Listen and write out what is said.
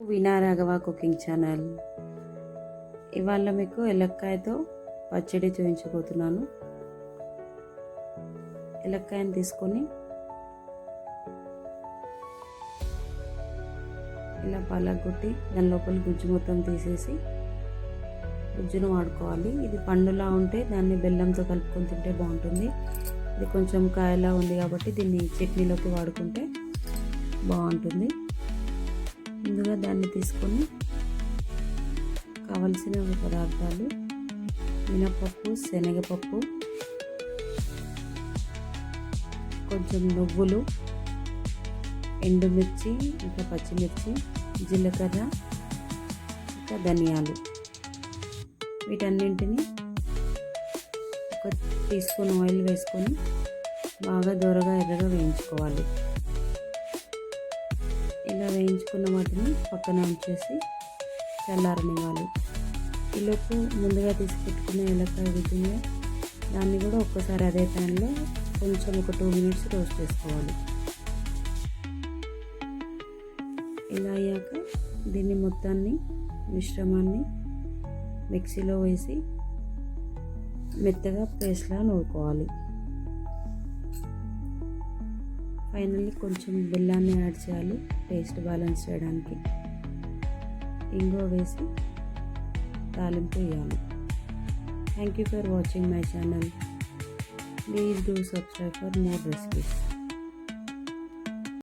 వినారాఘవ cooking channel. ఇవాళ మీకు ఎలక్కాయతో పచ్చడి చూపించబోతున్నాను. ఎలక్కాయని తీసుకొని ఇలా పలగొట్టి దాని లోపల గుజ్జు మొత్తం తీసేసి గుజ్జును వాడుకోవాలి. ఇది పండులా ఉంటే దాన్ని బెల్లంతో కలుపుకొని తింటే బాగుంటుంది. ఇది కొంచెం కాయలా ఉంది కాబట్టి దీన్ని చట్నీలోకి వాడుకుంటే బాగుంటుంది. ముందుగా దాన్ని తీసుకొని కావలసిన పదార్థాలు మినపప్పు శనగపప్పు కొంచెం నువ్వులు ఎండుమిర్చి ఇంకా పచ్చిమిర్చి జీలకర్ర ఇంకా ధనియాలు. వీటన్నింటిని ఒక టీ స్పూన్ ఆయిల్ వేసుకొని బాగా దూరగా ఎర్రగా వేయించుకోవాలి. వేయించుకున్న వాటిని పక్కన ఉంచేసి చల్లారనివ్వాలి. ఈలోపు ముందుగా తీసుకెట్టుకున్న ఎలక్కాయ దాన్ని కూడా ఒక్కసారి అదే ప్యాన్లో కొంచెం ఒక టూ మినిట్స్ రోస్ట్ చేసుకోవాలి. ఇలా అయ్యాక దీన్ని మొత్తాన్ని మిశ్రమాన్ని మిక్సీలో వేసి మెత్తగా పేస్ట్లా నూరుకోవాలి. ఫైనల్లీ కొంచెం బెల్లాన్ని యాడ్ చేయాలి టేస్ట్ బ్యాలెన్స్ చేయడానికి. ఇంగువ వేసి తాలింపు వేయాలి. Thank you for watching my channel please do subscribe for more recipes